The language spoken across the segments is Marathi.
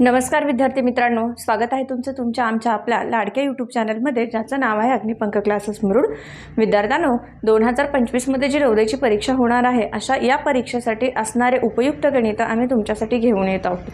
नमस्कार विद्यार्थी मित्रांनो स्वागत आहे तुमचं तुमच्या आमच्या आपल्या लाडक्या यूट्यूब चॅनलमध्ये ज्याचं नाव आहे अग्निपंख क्लासेस मुरुड. विद्यार्थ्यांनो दोन हजार पंचवीसमध्ये जी नवोदयची परीक्षा होणार आहे अशा या परीक्षेसाठी असणारे उपयुक्त गणितं आम्ही तुमच्यासाठी घेऊन येत आहोत.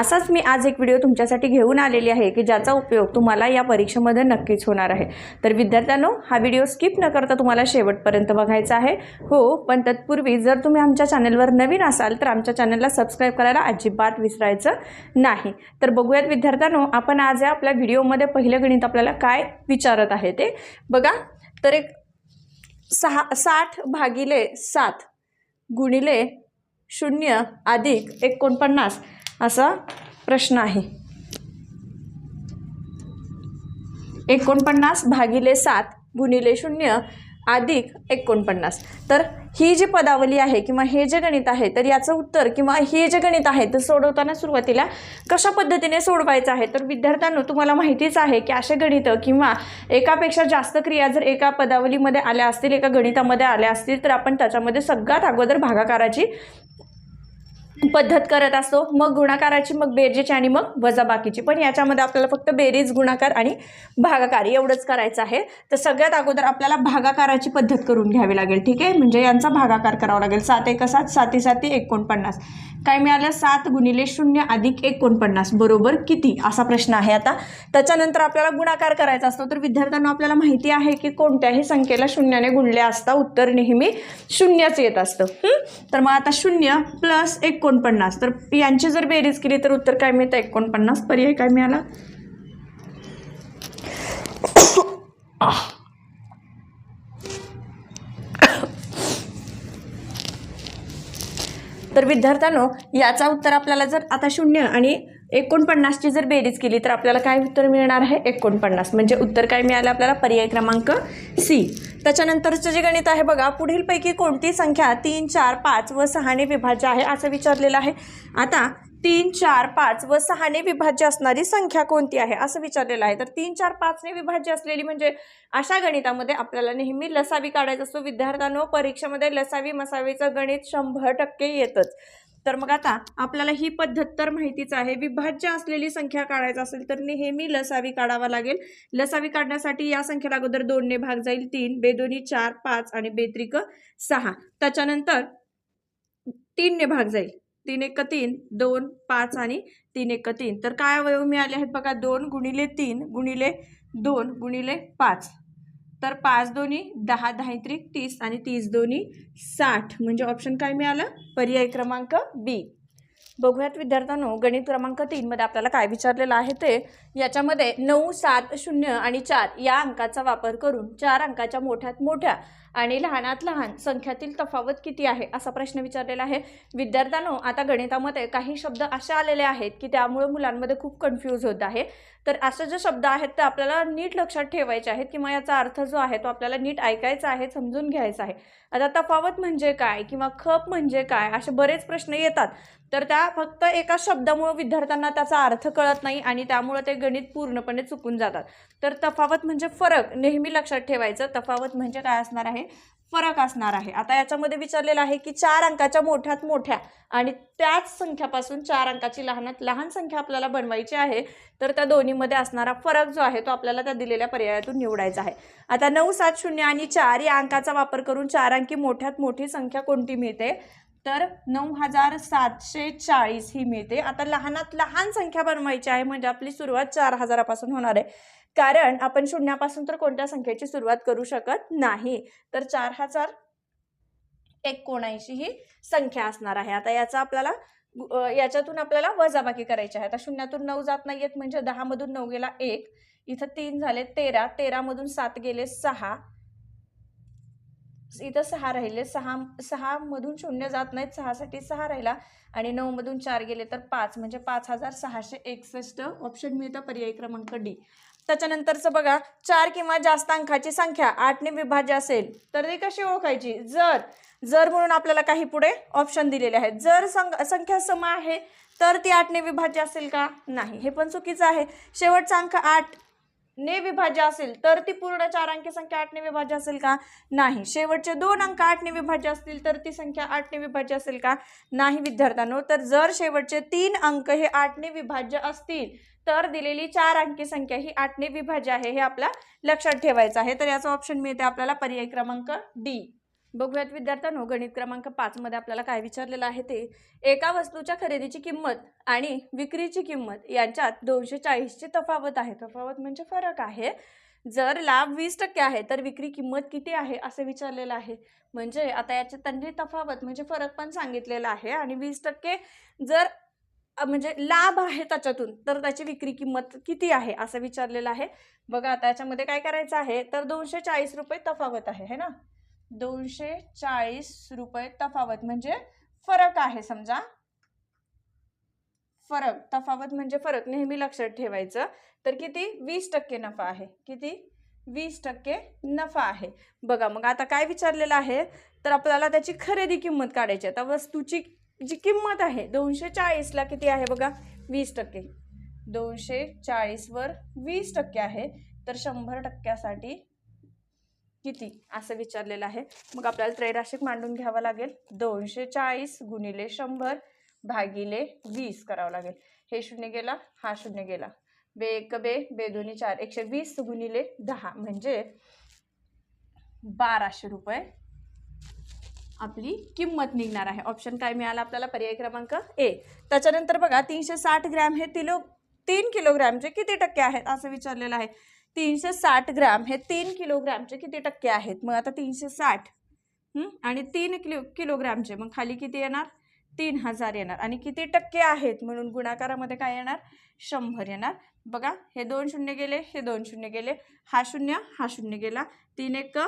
असाच मी आज एक व्हिडिओ तुमच्यासाठी घेऊन आलेली आहे की ज्याचा उपयोग तुम्हाला या परीक्षेमध्ये नक्कीच होणार आहे. तर विद्यार्थ्यांनो हा व्हिडिओ स्किप न करता तुम्हाला शेवटपर्यंत बघायचा आहे. हो पण तत्पूर्वी जर तुम्ही आमच्या चॅनलवर नवीन असाल तर आमच्या चॅनलला सबस्क्राईब करायला अजिबात विसरायचं नाही. तर बघूयात विद्यार्थ्यांनो आपण आज या आपल्या व्हिडिओमध्ये पहिलं गणित आपल्याला काय विचारत आहे ते. बघा तर एक सहा साठ भागिले सात गुणिले शून्य अधिक एकोणपन्नास असा प्रश्न आहे. एकोणपन्नास भागिले सात गुणिले शून्य अधिक एकोणपन्नास. तर ही जी पदावली आहे किंवा हे जे गणित आहे तर याचं उत्तर किंवा हे जे गणित आहे ते सोडवताना सुरुवातीला कशा पद्धतीने सोडवायचं आहे? तर विद्यार्थ्यांनो तुम्हाला माहितीच आहे की असे गणितं किंवा एकापेक्षा जास्त क्रिया जर एका पदावलीमध्ये आल्या असतील एका गणितामध्ये आल्या असतील तर आपण त्याच्यामध्ये सगळ्यात अगोदर भागाकाराची पद्धत करत असतो. मग गुणाकाराची मग बेरजेची आणि मग वजाबाकीची. पण याच्यामध्ये आपल्याला फक्त बेरीज गुणाकार आणि भागाकार एवढंच करायचं आहे. तर सगळ्यात अगोदर आपल्याला भागाकाराची पद्धत करून घ्यावी लागेल. ठीक आहे? म्हणजे यांचा भागाकार करावा लागेल. सात एक सात साती साती एकोणपन्नास. काय मिळालं? सात गुणिले शून्य अधिक एकोणपन्नास. बरोबर किती? असा प्रश्न आहे आता. त्याच्यानंतर आपल्याला गुणाकार करायचा असतो. तर विद्यार्थ्यांना आपल्याला माहिती आहे की कोणत्याही संख्येला शून्याने गुणले असता उत्तर नेहमी शून्यच येत असतं. तर मग आता शून्य प्लस एकोणपन्नास. तर यांची जर बेरीज केली तर उत्तर काय मिळतं? एकोणपन्नास. पर्याय काय मिळाला? तर विद्यार्थ्यांनो याचा उत्तर आपल्याला जर आता शून्य आणि एकोणपन्नासची जर बेरीज केली तर आपल्याला काय उत्तर मिळणार आहे? एकोणपन्नास. म्हणजे उत्तर काय मिळालं आपल्याला? पर्याय क्रमांक सी. त्याच्यानंतरचं जे गणित आहे बघा पुढीलपैकी कोणती संख्या तीन चार पाच व सहाने विभाज्य आहे असं विचारलेलं आहे. आता तीन चार पाच व सहाने विभाज्य असणारी संख्या कोणती आहे? असं विचारलेलं आहे. तर तीन चार पाचने विभाज्य असलेली म्हणजे अशा गणितामध्ये आपल्याला नेहमी लसावी काढायचं असतो. विद्यार्थ्यांनो परीक्षेमध्ये लसावी मसावीचं गणित शंभर टक्के येतच. तर मग आता आपल्याला ही पद्धत तर माहितीच आहे. विभाज्य असलेली संख्या काढायचं असेल तर नेहमी लसावी काढावा लागेल. लसावी काढण्यासाठी या संख्येला अगोदर दोनने भाग जाईल. तीन बेदोनी चार पाच आणि बेत्रिक सहा. त्याच्यानंतर तीनने भाग जाईल. तीन एक तीन दोन पाच आणि तीन एक तीन. तर काय अवयव मिळाले आहेत बघा? दोन गुणिले तीन गुणिले दोन गुणिले पाच. तर पाच दोन्ही दहा दहा त्रिक तीस आणि तीस दोन्ही साठ. म्हणजे ऑप्शन काय मिळालं? पर्याय क्रमांक बी बघूयात विद्यार्थ्यांनो गणित क्रमांक तीनमध्ये आपल्याला काय विचारलेलं आहे ते? याच्यामध्ये नऊ सात शून्य आणि चार या अंकाचा वापर करून चार अंकाच्या मोठ्यात मोठ्या आणि लहानात लहान संख्यातील तफावत किती आहे असा प्रश्न विचारलेला आहे. विद्यार्थ्यांनो आता गणितामध्ये काही शब्द असे आलेले आहेत की त्यामुळे मुलांमध्ये खूप कन्फ्यूज होत आहे. तर असे जे शब्द आहेत ते आपल्याला नीट लक्षात ठेवायचे आहेत किंवा याचा अर्थ जो आहे तो आपल्याला नीट ऐकायचा आहे समजून घ्यायचा आहे. आता तफावत म्हणजे काय किंवा खप म्हणजे काय असे बरेच प्रश्न येतात. तर त्या फक्त एका शब्दामुळे विद्यार्थ्यांना त्याचा अर्थ कळत नाही आणि त्यामुळे ते गणित पूर्णपणे चुकून जातात. तर तफावत म्हणजे फरक नेहमी लक्षात ठेवायचं. तफावत म्हणजे काय असणार आहे? फरक असणार आहे. आता याच्यामध्ये विचारलेलं आहे की चार अंकाच्या मोठ्यात मोठ्या आणि त्याच संख्यापासून चार अंकाची लहानात लहान संख्या आपल्याला बनवायची आहे तर त्या दोन्हीमध्ये असणारा फरक जो आहे तो आपल्याला त्या दिलेल्या पर्यायातून निवडायचा आहे. आता नऊ सात शून्य आणि चार या अंकाचा वापर करून चार अंकी मोठ्यात मोठी संख्या कोणती मिळते? तर नऊ हजार सातशे चाळीस ही मिळते. आता लहानात लहान संख्या बनवायची आहे म्हणजे आपली सुरुवात चार हजारापासून होणार आहे. कारण आपण शून्यापासून तर कोणत्या संख्येची सुरुवात करू शकत नाही? तर चार हजार एकोणऐंशी ही संख्या असणार आहे. आता याचा आपल्याला याच्यातून आपल्याला वजाबाकी करायची आहे. आता शून्यातून नऊ जात नाही आहेत म्हणजे दहामधून नऊ गेला एक. इथं तीन झाले तेरा. तेरामधून सात गेले सहा. इथं सहा राहिले. सहा सहा मधून शून्य जात नाहीत. सहासाठी सहा राहिला. आणि नऊमधून चार गेले तर पाच. म्हणजे पाच हजार सहाशे एकसष्ट. ऑप्शन मिळतं पर्याय क्रमांक डी. त्याच्यानंतरचं बघा चार किंवा जास्त अंकाची संख्या आठने विभाज्य असेल तर ती कशी ओळखायची? जर जर म्हणून आपल्याला काही पुढे ऑप्शन दिलेले आहेत. जर सं संख्या सम आहे तर ती आठने विभाज्य असेल का? नाही. हे पण चुकीचं आहे. शेवटचा अंक आठ ने विभाज्य असेल तर ती पूर्ण चार अंकी संख्या आठने विभाज्य असेल का? नाही. शेवटचे दोन अंक आठने विभाज्य असतील तर ती संख्या आठने विभाज्य असेल का? नाही विद्यार्थ्यांनो. तर जर शेवटचे तीन अंक हे आठने विभाज्य असतील तर दिलेली चार अंकी संख्या ही आठने विभाज्य आहे हे आपल्या लक्षात ठेवायचं आहे. तर याचा ऑप्शन मिळते आपल्याला पर्याय क्रमांक डी बघूयात विद्यार्थ्यांनो गणित क्रमांक पाचमध्ये आपल्याला काय विचारलेलं आहे ते एका वस्तूच्या खरेदीची किंमत आणि विक्रीची किंमत यांच्यात दोनशे चाळीसची तफावत आहे. तफावत म्हणजे फरक आहे. जर लाभ वीस टक्के आहे तर विक्री किंमत किती आहे असं विचारलेलं आहे. म्हणजे आता याच्यात त्यांनी तफावत म्हणजे फरक पण सांगितलेला आहे आणि वीस टक्के जर म्हणजे लाभ आहे त्याच्यातून तर त्याची विक्री किंमत किती आहे असं विचारलेलं आहे. बघा आता याच्यामध्ये काय करायचं आहे तर दोनशे चाळीस रुपये तफावत आहे है ना? दोनशे चाळीस रुपये तफावत. म्हणजे फरक आहे समजा. फरक तफावत म्हणजे फरक नेहमी लक्षात ठेवायचं. तर किती? वीस टक्के नफा आहे. किती? वीस टक्के नफा आहे. बघा मग आता काय विचारलेलं आहे? तर आपल्याला त्याची खरेदी किंमत काढायची आहे. आता वस्तूची जी किंमत आहे दोनशे चाळीसला किती आहे बघा? वीस टक्के. दोनशे चाळीसवर वीस टक्के आहे. तर शंभर टक्क्यासाठी किती? असं विचारलेलं आहे. मग आपल्याला त्रैराशिक मांडून घ्यावं लागेल. दोनशे चाळीस गुणिले शंभर भागिले वीस करावं लागेल. हे शून्य गेला हा शून्य गेला. बे एक बे बे दोन्ही चार एकशे वीस गुणिले दहा. म्हणजे बाराशे रुपये आपली किंमत निघणार आहे. ऑप्शन काय मिळाला आपल्याला? पर्याय क्रमांक ए. त्याच्यानंतर बघा तीनशे साठ ग्रॅम हे तिलो तीन किलोग्रॅमचे किती टक्के आहेत? असं विचारलेलं आहे. तीनशे साठ ग्रॅम हे तीन किलोग्रॅमचे किती टक्के आहेत? मग आता तीनशे साठ. आणि तीन किलो किलोग्रॅमचे. मग खाली किती येणार? तीन हजार येणार. आणि किती टक्के आहेत? म्हणून गुणाकारामध्ये काय येणार? शंभर येणार. बघा हे दोन शून्य गेले हे दोन शून्य गेले. हा शून्य हा शून्य गेला. तीन एक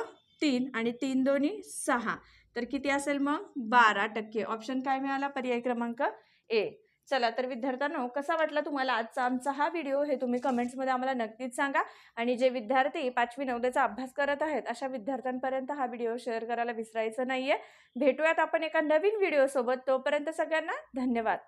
तीन आणि तीन दोन्ही सहा. तर किती असेल मग? बारा टक्के. ऑप्शन काय मिळाला? पर्याय क्रमांक ए. चला तर विद्यार्थ्यांनो कसा वाटला तुम्हाला आजचा आमचा हा व्हिडिओ हे तुम्ही कमेंट्समध्ये आम्हाला नक्कीच सांगा. आणि जे विद्यार्थी पाचवी नवदेचा अभ्यास करत आहेत अशा विद्यार्थ्यांपर्यंत हा व्हिडिओ शेअर करायला विसरायचं नाहीये. भेटूयात आपण एका नवीन व्हिडिओसोबत तोपर्यंत सगळ्यांना धन्यवाद.